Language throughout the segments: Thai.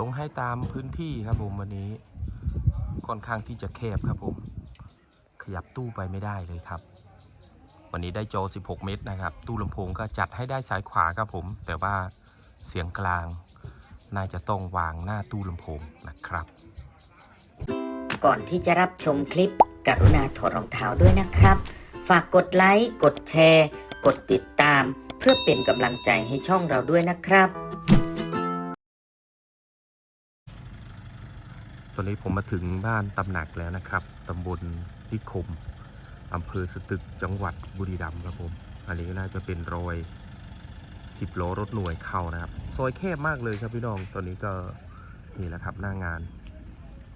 ลงให้ตามพื้นที่ครับผมวันนี้ค่อนข้างที่จะแคบครับผม ขยับตู้ไปไม่ได้เลยครับ วันนี้ได้จอ 16 เมตรนะครับ ตู้ลำโพงก็จัดให้ได้สายขวาครับผม แต่ว่าเสียงกลางน่าจะต้องวางหน้าตู้ลำโพงนะครับ ก่อนที่จะรับชมคลิปกรุณาถอดรองเท้าด้วยนะครับ ฝากกดไลค์ กดแชร์ กดติดตาม เพื่อเป็นกำลังใจให้ช่องเราด้วยนะครับ อนนี้ผมมาถึงบ้านตำหนักแล้วนะครับตำบลนิคมอำเภอสตึกจังหวัดบุรีรัมย์ครับผมอันนี้น่าจะเป็นรอยสิบล้อรถหน่วยเข้านะครับซอยแคบมากเลยครับพี่น้องตอนนี้ก็นี่แหละครับหน้างาน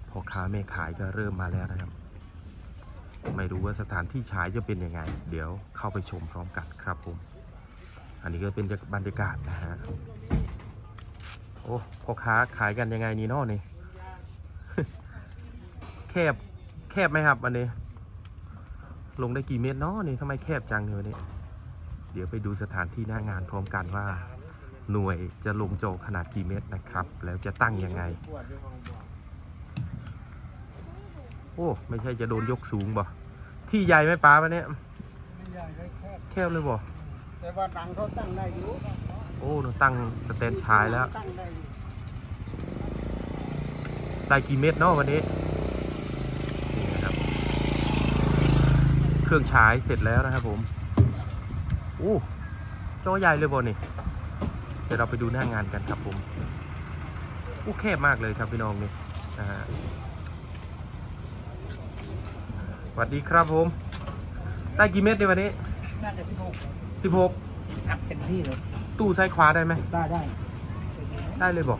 พ่อค้าแม่ขายก็เริ่มมาแล้วนะครับ ไม่รู้ว่าสถานที่ฉายจะเป็นยังไง เดี๋ยวเข้าไปชมพร้อมกันครับผม อันนี้ก็เป็นบรรยากาศนะฮะโอ้พ่อค้าขายกันยังไงนี่นอนี่ แคบแคบไหมครับอันนี้ ลงได้กี่เมตรเนาะนี่ทำไมแคบจังเนี่ยวันนี้ เดี๋ยวไปดูสถานที่หน้างานพร้อมกันว่า หน่วยจะลงโจขนาดกี่เมตรนะครับ แล้วจะตั้งยังไง โอ้ไม่ใช่จะโดนยกสูงบ่ที่ใหญ่ไหมป้าวันนี้ไม่ใหญ่ไม่แคบแคบเลยบ่แต่ว่าดังเขาตั้งได้อยู่โอ้หนูตั้งสแตนชายแล้วตั้งได้อยู่ได้กี่เม็ดเนาะวันนี้นี่นะครับ เครื่องฉายเสร็จแล้วนะครับผมโอ้จอใหญ่เลยบอนี่เดี๋ยวเราไปดูหน้างานกันครับผมอู้แคบมากเลยครับพี่น้องนี่นะฮะสวัสดีครับผม ได้กี่เม็ดในวันนี้น่าจะสิบหก16อัพเต็มที่เลยตู้ซ้ายขวาได้ไหมได้ได้ ได้เลยบอก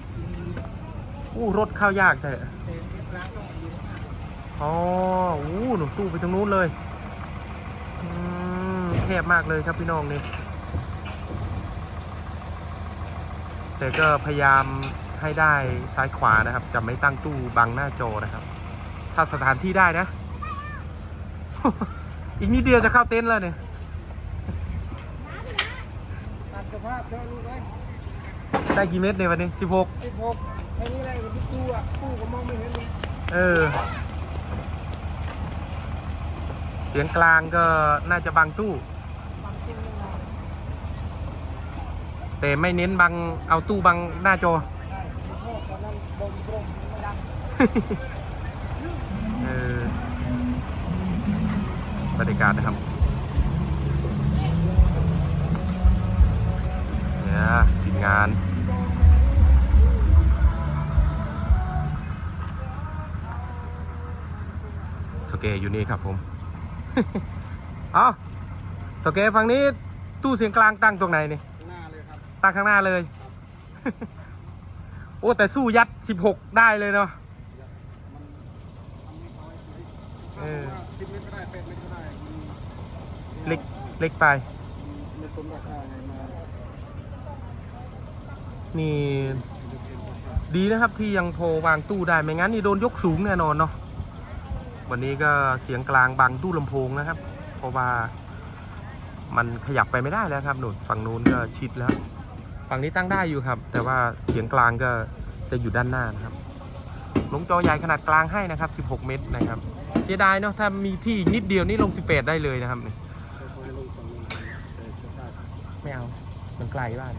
อู้รถเข้ายากแต่เตะสิบล้านต้องอยู่อ๋ออู้หนูตู้ไปตรงนู้นเลยอืม แคบมากเลยครับพี่น้องนี่แต่ก็พยายามให้ได้ซ้ายขวานะครับ จะไม่ตั้งตู้บังหน้าจอนะครับ ถ้าสถานที่ได้นะ อีกนิดเดียวจะเข้าเต็นท์แล้วเนี่ยตัดสภาพเธอรู้ไหมได้กี่เมตรในวันนี้16สิบหกแค่นี้อะไรกับพี่ตู้อะตู้ก็มองไม่เห็นเลยเออเสียงกลางก็น่าจะบังตู้บางตู้ไม่มาแต่ไม่เน้นบังเอาตู้บังหน้าจอได้สิบหกตอนนั้นบมบมไม่ดังเออบรรยากาศนะครับเนี่ยทีมงานโทเกอยู่นี่ครับผม เอาโทเกฝั่งนี้ตู้เสียงกลางตั้งตรงไหนนี่หน้าเลยครับตั้งข้างหน้าเลย โอ้แต่สู้ยัด 16 ได้เลยเนาะเออสิบเมตรก็ได้แปดเมตรก็ได้มันเล็กเล็กไปไม่สมราคาไงมานี่ดีนะครับที่ยังโทรวางตู้ได้ไม่งั้นนี่โดนยกสูงแน่นอนเนาะ วันนี้ก็เสียงกลางบังตู้ลำโพงนะครับ เพราะว่ามันขยับไปไม่ได้แล้วครับหนุนฝั่งนู้นก็ชิดแล้ว ฝั่งนี้ตั้งได้อยู่ครับ แต่ว่าเสียงกลางก็จะอยู่ด้านหน้านะครับลงจอใหญ่ขนาดกลางให้นะครับ 16 เมตรนะครับ เสียดายเนาะถ้ามีที่นิดเดียวนี่ลง 18 ได้เลยนะครับนี่ค่อยๆลงฝั่งนู้นแต่จะได้ไม่เอา มันไกลบ้าน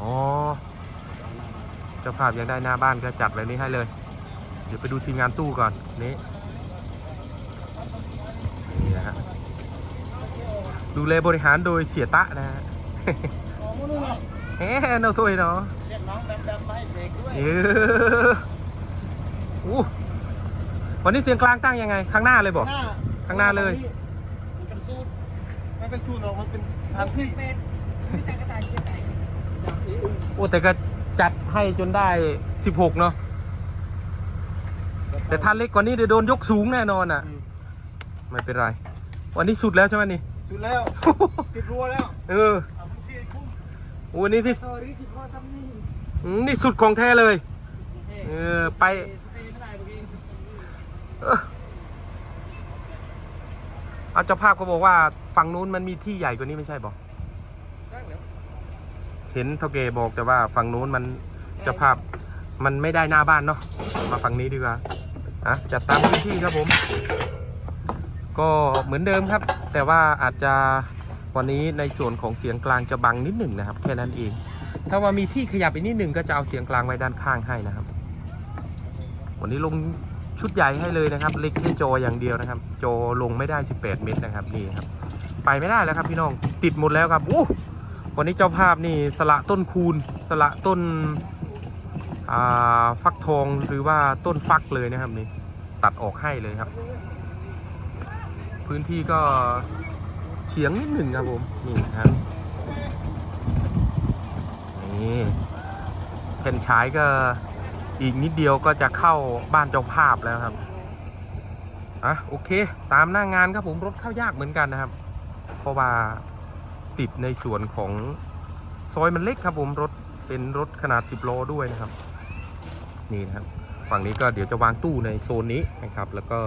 อ๋อเอาหน้าบ้านเจ้าภาพยังได้หน้าบ้านก็จัดแบบนี้ให้เลย เดี๋ยวไปดูทีมงานตู้ก่อนนี่นี่นะฮะดูแลบริหารโดยเสียตะนะฮะอ๋อนู่นน่ะเฮ้เนาถ้วยเนาะเรียกน้องแบมแบมมาให้เบรกด้วยเอออู้วันนี้เสียงกลางตั้งยังไง ข้างหน้าเลยบอกหน้าข้างหน้าเลย มันเป็นสูตรมันเป็นสูตรหรอกมันเป็นสถานที่อย่างนี้โอ้แต่ก็จัดให้จนได้ 16 เนาะ แต่ถ้าเล็กกว่านี้เดี๋ยวโดนยกสูงแน่นอนอะ อืม ไม่เป็นไร วันนี้สุดแล้วใช่ไหมนี่ สุดแล้ว ติดรั้วแล้วเออเอาพื้นที่ให้คุ้มโอ้วันนี้ที่ซอยสิบพ่อซ้ำนี่อืมนี่สุดของแท้เลย เออ ไป สเตย์ไม่ได้เมื่อกี้เออเอาเจ้าภาพเขาบอกว่าฝั่งนู้นมันมีที่ใหญ่กว่านี้ไม่ใช่บอกได้แล้วเห็นเท่าเกบอกแต่ว่าฝั่งนู้นมันเจ้าภาพมันไม่ได้หน้าบ้านเนาะมาฝั่งนี้ดีกว่า อะจัดตามพื้นที่ครับผม ก็เหมือนเดิมครับ แต่ว่าอาจจะวันนี้ในส่วนของเสียงกลางจะบังนิดหนึ่งนะครับ แค่นั้นเอง ถ้าว่ามีที่ขยับอีกนิดหนึ่งก็จะเอาเสียงกลางไว้ด้านข้างให้นะครับ วันนี้ลงชุดใหญ่ให้เลยนะครับ เล็กแค่จออย่างเดียวนะครับ จอลงไม่ได้ 18 เมตรนะครับนี่ครับไปไม่ได้แล้วครับพี่น้องติดหมดแล้วครับอู้วันนี้เจ้าภาพนี่สละต้นคูณสละต้นฟักทองหรือว่าต้นฟักเลยนะครับนี่ ตัดออกให้เลยครับ พื้นที่ก็เฉียงนิดหนึ่งครับผมนี่นะครับนี่แผ่นฉายก็อีกนิดเดียวก็จะเข้าบ้านเจ้าภาพแล้วครับอะโอเค ตามหน้างานครับผมรถเข้ายากเหมือนกันนะครับ เพราะว่าติดในส่วนของซอยมันเล็กครับผมรถเป็นรถขนาด 10โลด้วยนะครับ นี่นะครับ ฝั่งนี้ก็เดี๋ยวจะวางตู้ในโซนนี้นะครับ แล้วก็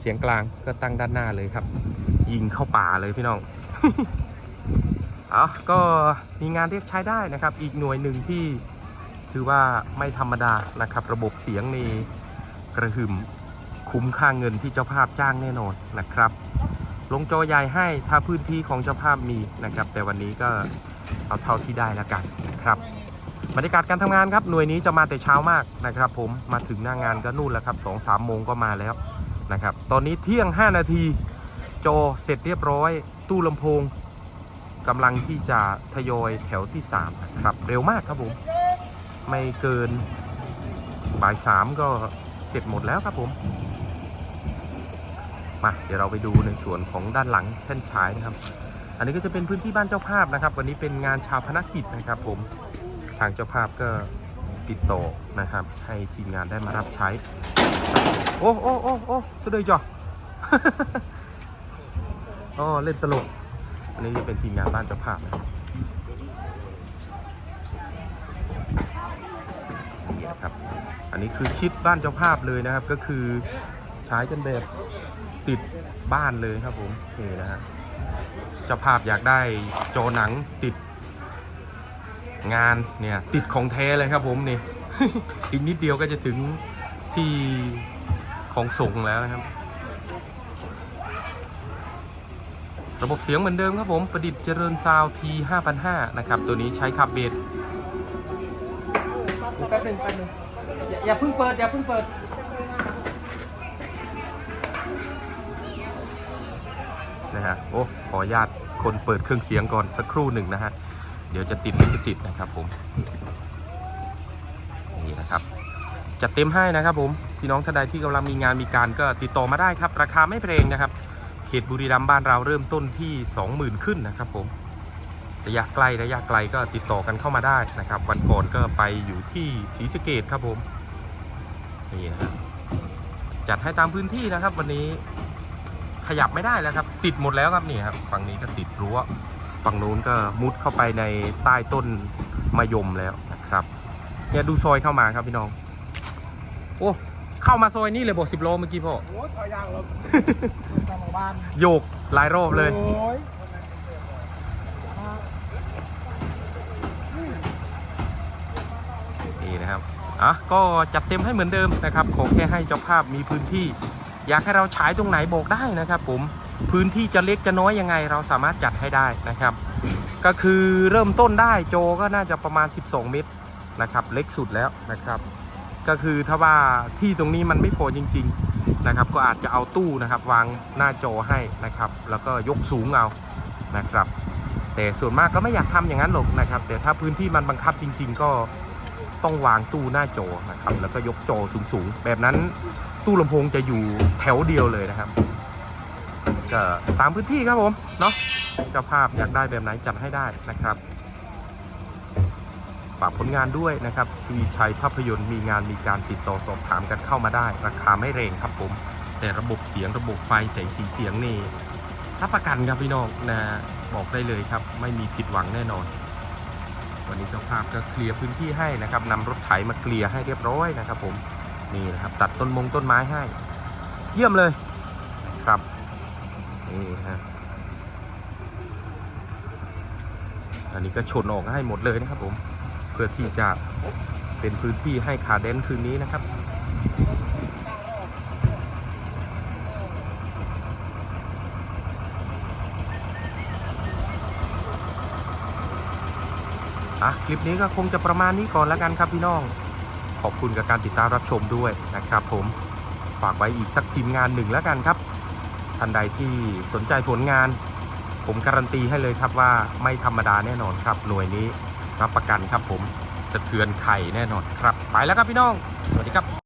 เสียงกลางก็ตั้งด้านหน้าเลยครับ ยิงเข้าป่าเลยพี่น้องเอาก็มีงานเรียกใช้ได้นะครับ อีกหน่วยหนึ่งที่ถือว่าไม่ธรรมดานะครับ ระบบเสียงในกระหึ่มคุ้มค่าเงินที่เจ้าภาพจ้างแน่นอนนะครับ ลงจอใหญ่ให้ถ้าพื้นที่ของเจ้าภาพมีนะครับ แต่วันนี้ก็เอาเท่าที่ได้และกันนะครับ บรรยากาศการทำงานครับหน่วยนี้จะมาแต่เช้ามากนะครับ ผมมาถึงหน้างงานก็นู่นแล้วครับสองสามโมงก็มาแล้วนะครับตอนนี้เที่ยง 5 นาทีจอเสร็จเรียบร้อย ตู้ลำโพงกำลังที่จะทยอยแถวที่3นะครับเร็วมากครับผมไม่เกินบ่ายสามก็เสร็จหมดแล้วครับผมมาเดี๋ยวเราไปดูในส่วนของด้านหลังแท่นฉายนะครับ อันนี้ก็จะเป็นพื้นที่บ้านเจ้าภาพนะครับ วันนี้เป็นงานชาวพนักกิจนะครับผม ทางเจ้าภาพก็ติดต่อนะครับ ให้ทีมงานได้มารับใช้ โอ้โอ้โอ้โอ้สุดเลยจ้ะอ๋อเล่นตลก อันนี้จะเป็นทีมงานบ้านเจ้าภาพนะนี่นะครับ อันนี้คือชิดบ้านเจ้าภาพเลยนะครับ ก็คือใช้กันแบบติดบ้านเลยครับผมนี่นะฮะเจ้าภาพอยากได้จอหนังติด งานเนี่ยติดของแท้เลยครับผมนี่ อีกนิดเดียวก็จะถึงที่ของส่งแล้วนะครับ ระบบเสียงเหมือนเดิมครับผมประดิษฐ์เจริญซาวที5,500นะครับ ตัวนี้ใช้ขับเบสแป๊บนึงแป๊บนึงอย่าอย่าเพิ่งเปิดอย่าเพิ่งเปิดนะฮะโอ้ขออนุญาตคนเปิดเครื่องเสียงก่อนสักครู่หนึ่งนะฮะ เดี๋ยวจะติดลิขสิทธิ์นะครับผมนี่นะครับจัดเต็มให้นะครับผมพี่น้องท่านใดที่กำลังมีงานมีการก็ติดต่อมาได้ครับ ราคาไม่แพงนะครับ เขตบุรีรัมย์บ้านเราเริ่มต้นที่ 20,000 ขึ้นนะครับผมระยะใกล้ระยะไกลก็ติดต่อกันเข้ามาได้นะครับ วันก่อนก็ไปอยู่ที่ศรีสะเกดครับผมนี่นะครับจัดให้ตามพื้นที่นะครับ วันนี้ขยับไม่ได้แล้วครับ ติดหมดแล้วครับนี่ครับฝั่งนี้ก็ติดรั้ว ฝั่งนู้นก็มุดเข้าไปในใต้ต้นมะยมแล้วนะครับเนี่ยดูซอยเข้ามาครับพี่น้อง โอ้เข้ามาซอยนี่เลยบอกสิบโลเมื่อกี้พ่อโอ้ยถอยยางรถทางบ้านโยกหลายรอบเลยโอ้ยนี่นะครับอะก็จัดเต็มให้เหมือนเดิมนะครับ ขอแค่ให้เจ้าภาพมีพื้นที่ อยากให้เราฉายตรงไหนบอกได้นะครับผม พื้นที่จะเล็กจะน้อยยังไงเราสามารถจัดให้ได้นะครับ ก็คือเริ่มต้นได้โจก็น่าจะประมาณ 12 เมตรนะครับเล็กสุดแล้วนะครับ ก็คือถ้าว่าที่ตรงนี้มันไม่พอจริงๆนะครับ ก็อาจจะเอาตู้นะครับ วางหน้าโจให้นะครับ แล้วก็ยกสูงเอานะครับ แต่ส่วนมากก็ไม่อยากทำอย่างนั้นหรอกนะครับ แต่ถ้าพื้นที่มันบังคับจริง ๆ ก็ต้องวางตู้หน้าโจนะครับ แล้วก็ยกโจสูงๆแบบนั้นตู้ลำโพงจะอยู่แถวเดียวเลยนะครับ ก็ตามพื้นที่ครับผมเนาะเจ้าภาพอยากได้แบบไหนจัดให้ได้นะครับฝากผลงานด้วยนะครับทีชัยภาพยนตร์มีงานมีการติดต่อสอบถามกันเข้ามาได้ ราคาไม่แรงครับผม แต่ระบบเสียงระบบไฟแสงสีเสียงนี่รับประกันครับพี่น้องนะบอกได้เลยครับ ไม่มีผิดหวังแน่นอน วันนี้เจ้าภาพก็เคลียร์พื้นที่ให้นะครับนำรถไถมาเคลียร์ให้เรียบร้อยนะครับผมนี่นะครับตัดต้นมงต้นไม้ให้ เยี่ยมเลยครับ นี่ฮะอันนี้ก็ชนออกให้หมดเลยนะครับผม เพื่อที่จะเป็นพื้นที่ให้ขาเดนคืนนี้นะครับอะคลิปนี้ก็คงจะประมาณนี้ก่อนแล้วกันครับพี่น้อง ขอบคุณกับการติดตามรับชมด้วยนะครับผม ฝากไว้อีกสักทีมงานหนึ่งแล้วกันครับ ท่านใดที่สนใจผลงาน ผมการันตีให้เลยครับว่าไม่ธรรมดาแน่นอนครับ หน่วยนี้รับประกันครับผมสะเทือนไข่แน่นอนครับ ไปแล้วครับพี่น้อง สวัสดีครับ